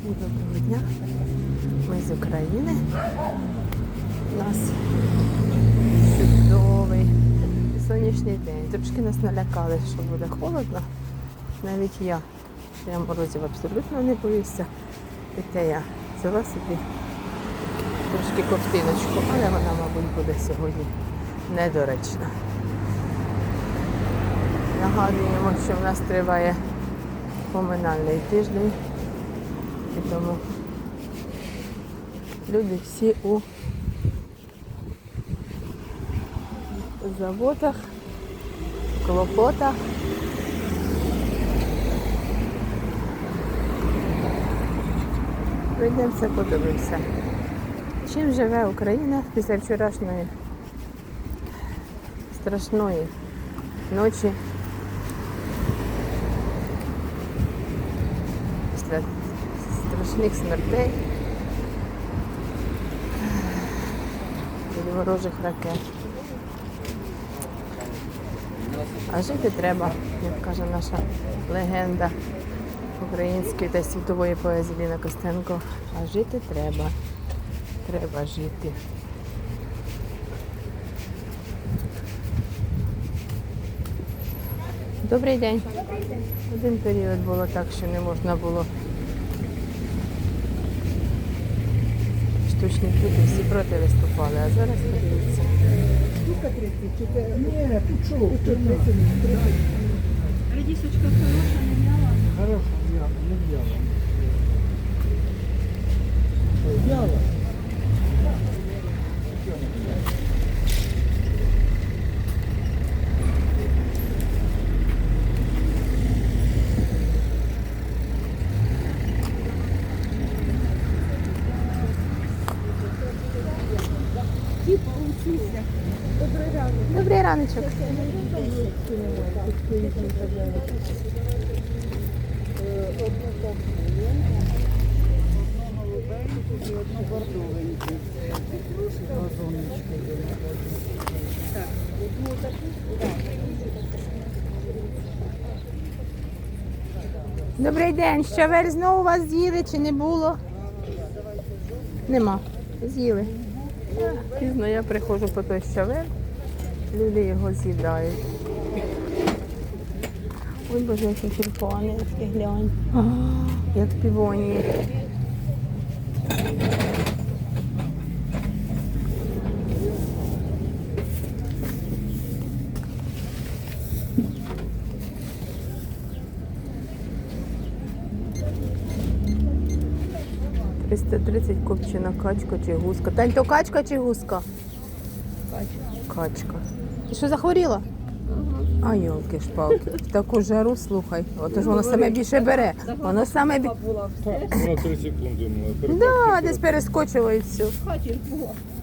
Всім доброго дня. Ми з України. У нас чудовий сонячний день. Трошки нас налякали, що буде холодно. Навіть я. Я морозів абсолютно не боюся. І те я взяла собі трошки ковтиночку, але вона, мабуть, буде сьогодні недоречна. Нагадуємо, що в нас триває поминальний тиждень. І тому люди всі у заводах, клопотах. Прийдемося, подивимося. Чим живе Україна після вчорашньої страшної ночі? Після страшних смертей від ворожих ракет. А жити треба, як каже наша легенда української та світової поезії Ліна Костенко. А жити треба. Треба жити. Добрий день. Один період було так, що не можна було штучні квіти, всі проти виступали, а зараз подивіться. Ні, тут що? Тут хороша, не мяла. Хорошо, м'яла, не м'яла. Взяла. Добрий раночок. Добрий день. Щавель знову вас з'їли чи не було? Нема. З'їли. Пізно я приходжу по той щавель, люди його з'їдають. Ой, боже, які тюльпани, які глянь. Як півонії. Триста тридцять копчена качка чи гуска. Тань, то качка чи гуска? Качка. Ти що захворіла? А йолки шпалки. В таку жару слухай. Отож воно саме більше бере. Воно саме бі... На 3 секунди ми Да, десь перескочило і все.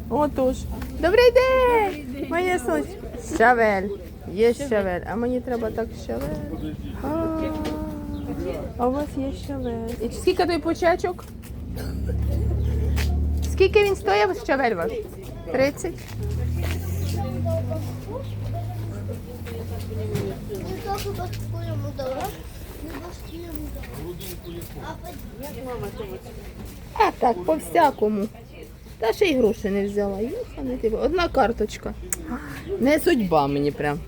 Отож. Добрий день! Моє сонечко. Щавель. Є щавель. А мені треба так щавель. А, А у вас є щавель. І скільки той почачок? Скільки він стоїть щавель ваш? 30? Не по-своему дала. А так, по всякому. Та ще й гроші не взяла. Одна карточка. Не судьба мені прям.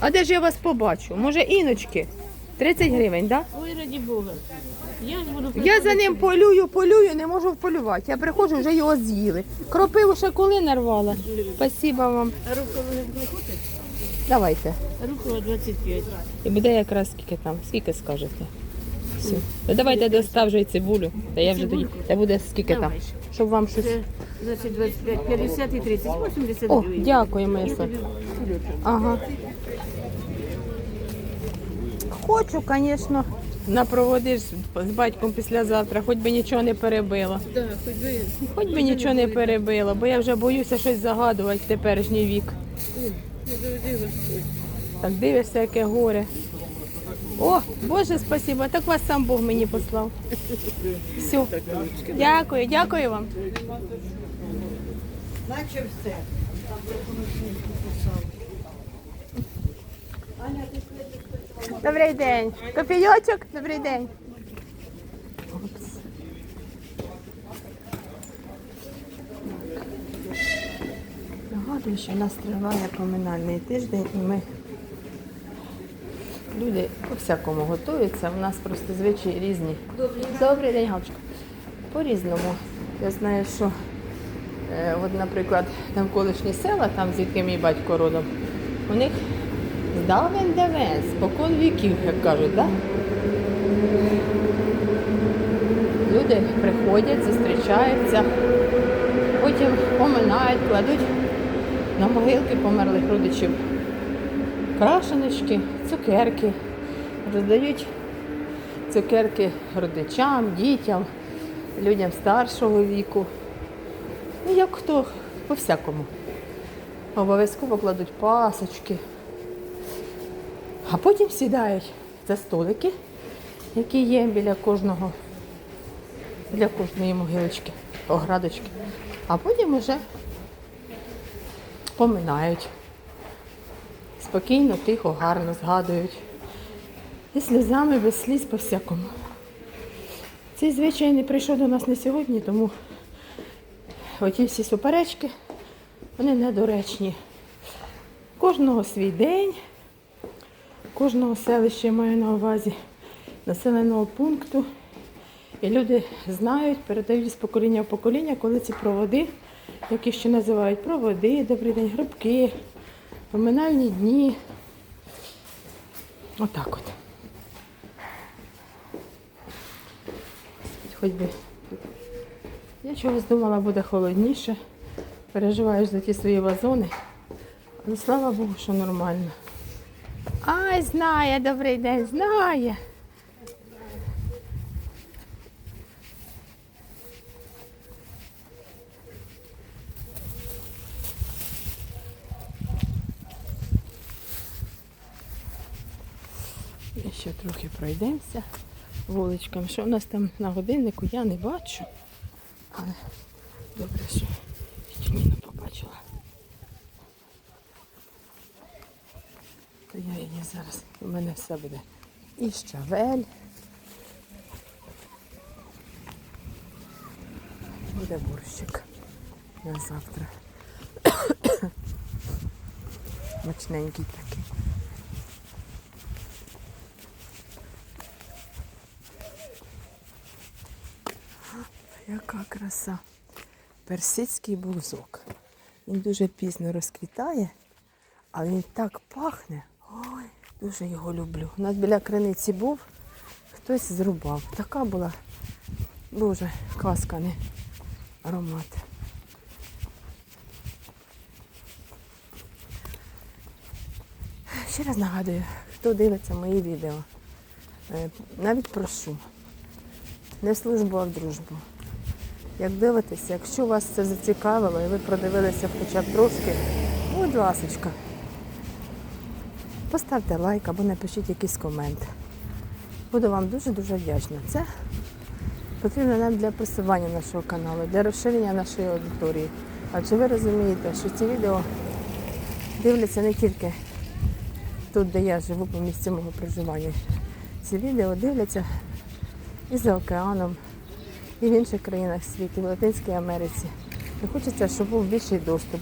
А де ж я вас побачу? Може іночки? 30 гривень, так? Да? Ой, раді Бога. Я ж буду Я за ним полюю, полюю, не можу вполювати. Я приходжу, вже його з'їли. Кропиву ще коли нарвала. Спасибо вам. А рукава не хочете? Давайте. Рукава 25. І буде якраз скільки там, скільки скажете. Все. Та давайте достав вже й цибулю. Та я вже тоді. Та буде скільки там. Давай. Щоб вам щось. Це, значить, 25, 50 і 30, 80 О, гривень. дякую, моя Я сонь. кульочок. Ага. Хочу, звісно, напроводиш з батьком післязавтра, хоч би нічого не перебило. Да, хоч би. Хоч би нічого не перебило, бо я вже боюся щось загадувати в теперішній вік. Так дивишся, яке горе. О, Боже, спасибо, так вас сам Бог мені послав. Все. Дякую, дякую вам. Наче все. Добрий день. Копійочок, добрий день. Нагадую, що в нас триває поминальний тиждень і ми люди по-всякому готуються. У нас просто звичаї різні. Добрий день, Галочка. По-різному. Я знаю, що, е, от, наприклад, навколишні села, там звідки мій батько родом, у них здавен давен, спокон віків, як кажуть, так? Люди приходять, зустрічаються, потім поминають, кладуть на могилки померлих родичів крашеночки, цукерки, роздають цукерки родичам, дітям, людям старшого віку. Ну, як хто по-всякому. Обов'язково кладуть пасочки. А потім сідають за столики, які є біля кожного, біля кожної могилочки, оградочки. А потім вже поминають. Спокійно, тихо, гарно згадують. І сльозами без сліз по-всякому. Цей звичай не прийшов до нас не сьогодні, тому оті всі суперечки, вони недоречні. Кожного свій день, кожного селища я маю на увазі, населеного пункту. І люди знають, передають з покоління в покоління, коли ці проводи, які ще називають проводи, добрий день, гробки, поминальні дні. Отак от. Хоч би. Я чогось думала, буде холодніше. Переживаєш за ті свої вазони. Але слава Богу, що нормально. Ай, знає, добрий день, знає. І ще трохи пройдемося вуличками. Що у нас там на годиннику, я не бачу. Але добре, що ще побачила. То я її зараз, у мене все буде. І щавель. Буде борщик на завтра. Мачненький такий. Яка краса. Персидський бузок. Він дуже пізно розквітає, але він так пахне. Ой, дуже його люблю. У нас біля криниці був, хтось зрубав. Така була дуже касканий аромат. Ще раз нагадую, хто дивиться мої відео, е, навіть прошу, не службу, а в дружбу. Як дивитеся, якщо вас це зацікавило і ви продивилися хоча б трошки, будь ласочка, поставте лайк або напишіть якийсь комент. Буду вам дуже-дуже вдячна. Це потрібно нам для просування нашого каналу, для розширення нашої аудиторії. Адже ви розумієте, що ці відео дивляться не тільки тут, де я живу по місці мого проживання. Ці відео дивляться і за океаном, і в інших країнах світу, в Латинській Америці. І хочеться, щоб був більший доступ,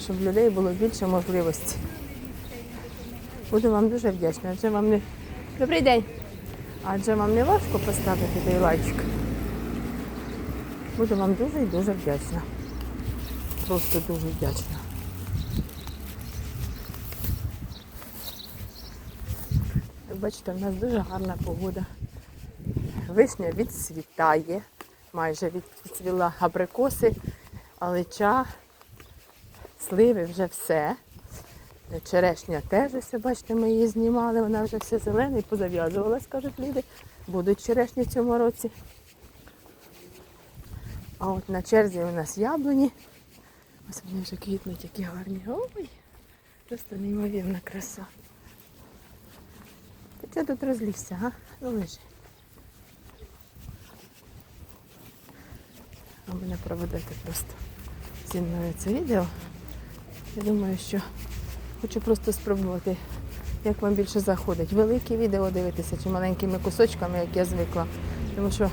щоб в людей було більше можливостей. Буду вам дуже вдячна. Адже вам не... Добрий день! Адже вам не важко поставити той лайчик. Буду вам дуже і дуже вдячна. Просто дуже вдячна. Бачите, в нас дуже гарна погода. Вишня відцвітає, майже відцвіла абрикоси, алича, сливи вже все. Черешня теж, ось, бачите, ми її знімали, вона вже все зелена і позав'язувалась, кажуть люди. Будуть черешні в цьому році. А от на черзі у нас яблуні. Ось вони вже квітнуть, які гарні. Ой, просто неймовірна краса. Чого тут розлігся, а? Ну лежи. А мене проведете просто зі мною це відео. Я думаю, що хочу просто спробувати, як вам більше заходить. Великі відео дивитися чи маленькими кусочками, як я звикла. Тому що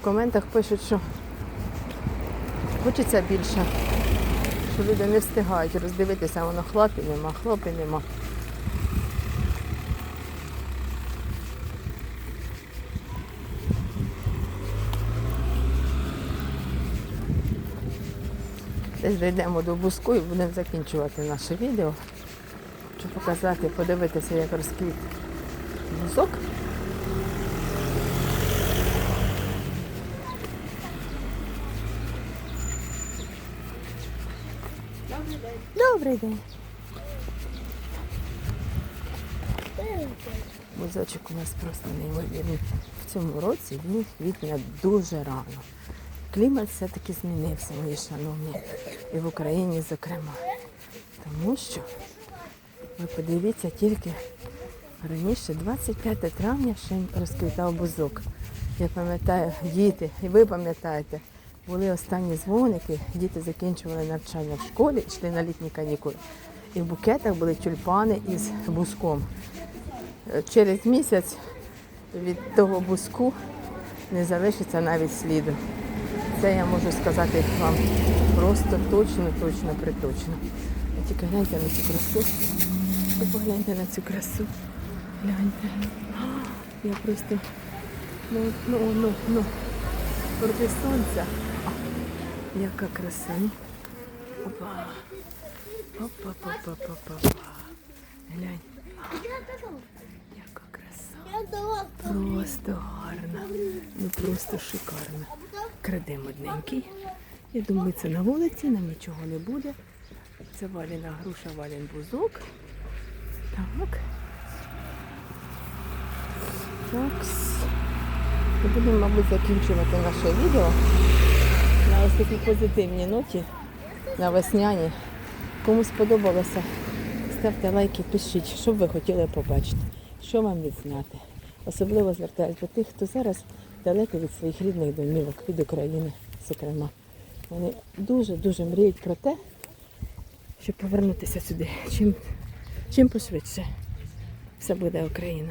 в коментах пишуть, що хочеться більше що люди не встигають роздивитися, воно хлопі нема, хлопі нема. Десь дійдемо до буску і будемо закінчувати наше відео. Хочу показати, подивитися, як розквіт бузок. Добрий день. Бузочок у нас просто неймовірний. В цьому році він квітне дуже рано. Клімат все-таки змінився, мої шановні, і в Україні, зокрема. Тому що ви подивіться тільки раніше, 25 травня ще розквітав бузок. Я пам'ятаю, діти, і ви пам'ятаєте, були останні дзвоники, діти закінчували навчання в школі, йшли на літні канікули. І в букетах були тюльпани із бузком. Через місяць від того бузку не залишиться навіть сліду. Це я можу сказати вам просто точно, точно, приточно. А тільки гляньте на цю красу. Ви погляньте на цю красу. Гляньте. Я просто ну, ну, ну, ну. Проти сонця. Яка краса. Опа. Опа, опа, опа, опа. Глянь, яка краса. Просто гарна. Ну просто шикарна. Крадем одненький. Я думаю, це на вулиці, нам нічого не буде. Це валіна груша, валін бузок. Так. Так. Будемо, мабуть, закінчувати наше відео на ось такій позитивній ноті, на весняні. Кому сподобалося, ставте лайки, пишіть, що б ви хотіли побачити, що вам відзняти. Особливо звертаюсь до тих, хто зараз далеко від своїх рідних домівок, від України, зокрема. Вони дуже-дуже мріють про те, щоб повернутися сюди. Чим, чим пошвидше все буде Україна.